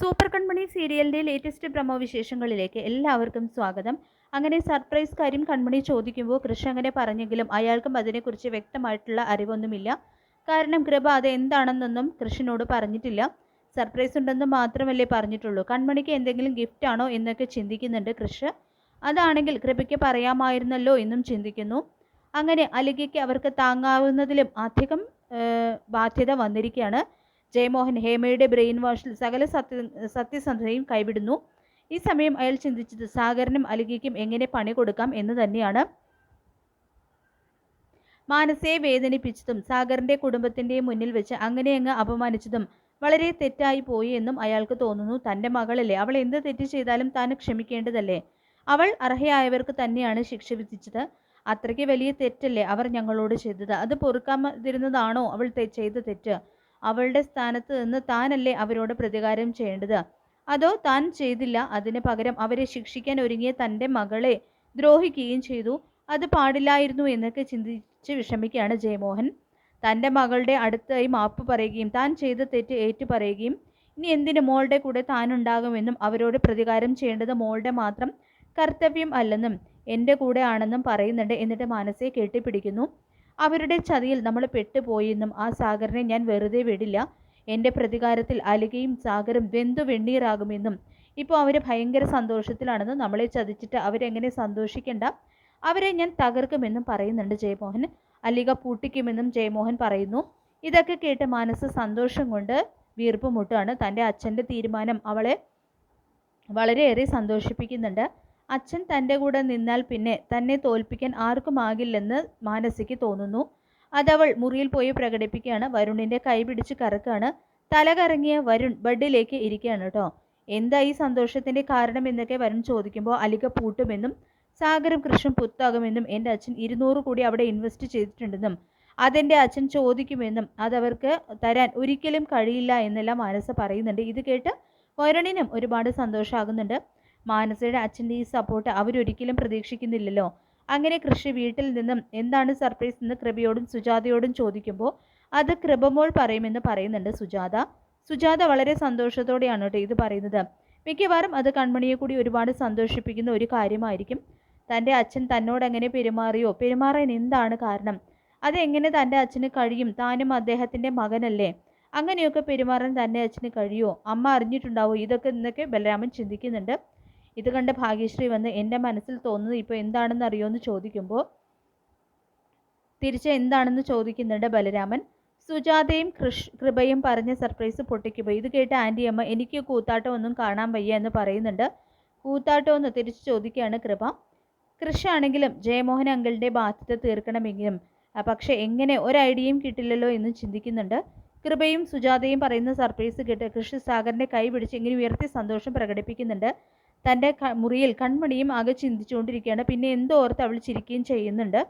Super കൺമണി സീരിയലിന്റെ latest promo വിശേഷങ്ങളിലേക്ക് എല്ലാവർക്കും സ്വാഗതം. അങ്ങനെ സർപ്രൈസ് കാര്യം കൺമണി ചോദിക്കുമ്പോൾ കൃഷ് അങ്ങനെ പറഞ്ഞെങ്കിലും അയാൾക്കും അതിനെക്കുറിച്ച് വ്യക്തമായിട്ടുള്ള അറിവൊന്നുമില്ല. കാരണം കൃപ അത് എന്താണെന്നൊന്നും കൃഷിനോട് പറഞ്ഞിട്ടില്ല. സർപ്രൈസ് ഉണ്ടെന്ന് മാത്രമല്ലേ പറഞ്ഞിട്ടുള്ളൂ. കൺമണിക്ക് എന്തെങ്കിലും ഗിഫ്റ്റ് ആണോ എന്നൊക്കെ ചിന്തിക്കുന്നുണ്ട് കൃഷ്. അതാണെങ്കിൽ കൃപയ്ക്ക് പറയാമായിരുന്നല്ലോ എന്നും ചിന്തിക്കുന്നു. അങ്ങനെ അലികയ്ക്ക് അവർക്ക് താങ്ങാവുന്നതിലും അധികം ബാധ്യത വന്നിരിക്കുകയാണ്. ജയമോഹൻ ഹേമയുടെ ബ്രെയിൻ വാഷിൽ സകല സത്യ സത്യസന്ധതയും കൈവിടുന്നു. ഈ സമയം അയാൾ ചിന്തിച്ചത് സാഗറിനും അലികയ്ക്കും എങ്ങനെ പണി കൊടുക്കാം എന്ന് തന്നെയാണ്. മാനസയെ വേദനിപ്പിച്ചതും സാഗറിന്റെ കുടുംബത്തിന്റെ മുന്നിൽ വെച്ച് അങ്ങനെ അങ്ങ് അപമാനിച്ചതും വളരെ തെറ്റായി പോയി എന്നും അയാൾക്ക് തോന്നുന്നു. തന്റെ മകളല്ലേ? അവൾ എന്ത് തെറ്റ് ചെയ്താലും താൻ ക്ഷമിക്കേണ്ടതല്ലേ? അവൾ അർഹയായവർക്ക് തന്നെയാണ് ശിക്ഷ വിധിച്ചത്. അത്രയ്ക്ക് വലിയ തെറ്റല്ലേ അവർ ഞങ്ങളോട് ചെയ്തത്? അത് പൊറുക്കാതിരുന്നതാണോ അവൾ ചെയ്ത തെറ്റ്? അവളുടെ സ്ഥാനത്ത് നിന്ന് താനല്ലേ അവരോട് പ്രതികാരം ചെയ്യേണ്ടത്? അതോ താൻ ചെയ്തില്ല അതിന് പകരം അവരെ ശിക്ഷിക്കാൻ ഒരുങ്ങിയ തന്റെ മകളെ ദ്രോഹിക്കുകയും ചെയ്തു. അത് പാടില്ലായിരുന്നു എന്നൊക്കെ ചിന്തിച്ച് വിഷമിക്കുകയാണ് ജയമോഹൻ. തന്റെ മകളുടെ അടുത്തായി മാപ്പ് പറയുകയും താൻ ചെയ്ത തെറ്റ് ഏറ്റു പറയുകയും ഇനി എന്തിന് മോളുടെ കൂടെ താനുണ്ടാകുമെന്നും അവരോട് പ്രതികാരം ചെയ്യേണ്ടത് മോളുടെ മാത്രം കർത്തവ്യം അല്ലെന്നും എന്റെ കൂടെ ആണെന്നും പറയുന്നുണ്ട് എന്നിട്ട് മനസ്സെ കെട്ടിപ്പിടിക്കുന്നു. അവരുടെ ചതിയിൽ നമ്മൾ പെട്ടുപോയെന്നും ആ സാഗറിനെ ഞാൻ വെറുതെ വിടില്ല. എന്റെ പ്രതികാരത്തിൽ അലികയും സാഗറും വെന്തു വെണ്ണീറാകുമെന്നും ഇപ്പോൾ അവർ ഭയങ്കര സന്തോഷത്തിലാണെന്നും നമ്മളെ ചതിച്ചിട്ട് അവരെങ്ങനെ സന്തോഷിക്കേണ്ട? അവരെ ഞാൻ തകർക്കുമെന്നും പറയുന്നുണ്ട് ജയമോഹൻ. അലിക പൂട്ടിക്കുമെന്നും ജയമോഹൻ പറയുന്നു. ഇതൊക്കെ കേട്ട് മനസ്സ് സന്തോഷം കൊണ്ട് വീർപ്പ് മുട്ടുകയാണ്. തന്റെ അച്ഛന്റെ തീരുമാനം അവളെ വളരെയേറെ സന്തോഷിപ്പിക്കുന്നുണ്ട്. അച്ഛൻ തന്റെ കൂടെ നിന്നാൽ പിന്നെ തന്നെ തോൽപ്പിക്കാൻ ആർക്കുമാകില്ലെന്ന് മാനസിക്ക് തോന്നുന്നു. അതവൾ മുറിയിൽ പോയി പ്രകടിപ്പിക്കുകയാണ്. വരുണിന്റെ കൈ പിടിച്ച് കറക്കാണ്. തലകറങ്ങിയ വരുൺ ബെഡിലേക്ക് ഇരിക്കുകയാണ് കേട്ടോ. എന്താ ഈ സന്തോഷത്തിന്റെ കാരണം എന്നൊക്കെ വരുൺ ചോദിക്കുമ്പോൾ അലിക പൂട്ടുമെന്നും സാഗരം കൃഷ്ണൻ പുത്താകുമെന്നും എന്റെ അച്ഛൻ ഇരുന്നൂറ് കൂടി അവിടെ ഇൻവെസ്റ്റ് ചെയ്തിട്ടുണ്ടെന്നും അതെന്റെ അച്ഛൻ ചോദിക്കുമെന്നും അതവർക്ക് തരാൻ ഒരിക്കലും കഴിയില്ല എന്നെല്ലാം മനസ്സ് പറയുന്നുണ്ട്. ഇത് കേട്ട് വരുണിനും ഒരുപാട് സന്തോഷമാകുന്നുണ്ട് മാനസയുടെ അച്ഛന്റെ ഈ സപ്പോർട്ട് അവരൊരിക്കലും പ്രതീക്ഷിക്കുന്നില്ലല്ലോ. അങ്ങനെ കൃഷി വീട്ടിൽ നിന്നും എന്താണ് സർപ്രൈസ് എന്ന് കൃപയോടും സുജാതയോടും ചോദിക്കുമ്പോൾ അത് കൃപമോൾ പറയുമെന്ന് പറയുന്നുണ്ട് സുജാത. സുജാത വളരെ സന്തോഷത്തോടെയാണ് കേട്ടോ ഇത് പറയുന്നത്. മിക്കവാറും അത് കൺമണിയെ കൂടി ഒരുപാട് സന്തോഷിപ്പിക്കുന്ന ഒരു കാര്യമായിരിക്കും. തന്റെ അച്ഛൻ തന്നോട് എങ്ങനെ പെരുമാറിയോ? പെരുമാറാൻ എന്താണ് കാരണം? അതെങ്ങനെ തന്റെ അച്ഛന് കഴിയും? താനും അദ്ദേഹത്തിന്റെ മകനല്ലേ? അങ്ങനെയൊക്കെ പെരുമാറാൻ തന്റെ അച്ഛന് കഴിയുമോ? അമ്മ അറിഞ്ഞിട്ടുണ്ടാവോ? ഇതൊക്കെ എന്നൊക്കെ ബലരാമൻ ചിന്തിക്കുന്നുണ്ട്. ഇത് കണ്ട് ഭാഗ്യശ്രീ വന്ന് എന്റെ മനസ്സിൽ തോന്നുന്നത് ഇപ്പോൾ എന്താണെന്ന് അറിയുമെന്ന് ചോദിക്കുമ്പോൾ തിരിച്ച് എന്താണെന്ന് ചോദിക്കുന്നുണ്ട് ബലരാമൻ. സുജാതയും കൃഷ് കൃപയും പറഞ്ഞ സർപ്രൈസ് പൊട്ടിക്കുമ്പോൾ ഇത് കേട്ട ആന്റിയമ്മ എനിക്ക് കൂത്താട്ടം ഒന്നും കാണാൻ വയ്യ എന്ന് പറയുന്നുണ്ട്. കൂത്താട്ടം ഒന്ന് തിരിച്ച് ചോദിക്കുകയാണ് കൃപ. കൃഷാണെങ്കിലും ജയമോഹൻ അങ്കിളിന്റെ ബാധ്യത തീർക്കണമെങ്കിലും പക്ഷേ എങ്ങനെ ഒരു ഐഡിയയും കിട്ടില്ലല്ലോ എന്ന് ചിന്തിക്കുന്നുണ്ട്. കൃപയും സുജാതയും പറയുന്ന സർപ്രൈസ് കേട്ട് കൃഷി സാഗറിന്റെ കൈ പിടിച്ച് ഇങ്ങനെ ഉയർത്തി സന്തോഷം പ്രകടിപ്പിക്കുന്നുണ്ട്. തന്റെ മുറിയിൽ കൺമണിയും ആകെ ചിന്തിച്ചുകൊണ്ടിരിക്കുകയാണ്. പിന്നെ എന്തോർത്ത് അവൾ ചിരിക്കുകയും ചെയ്യുന്നുണ്ട്.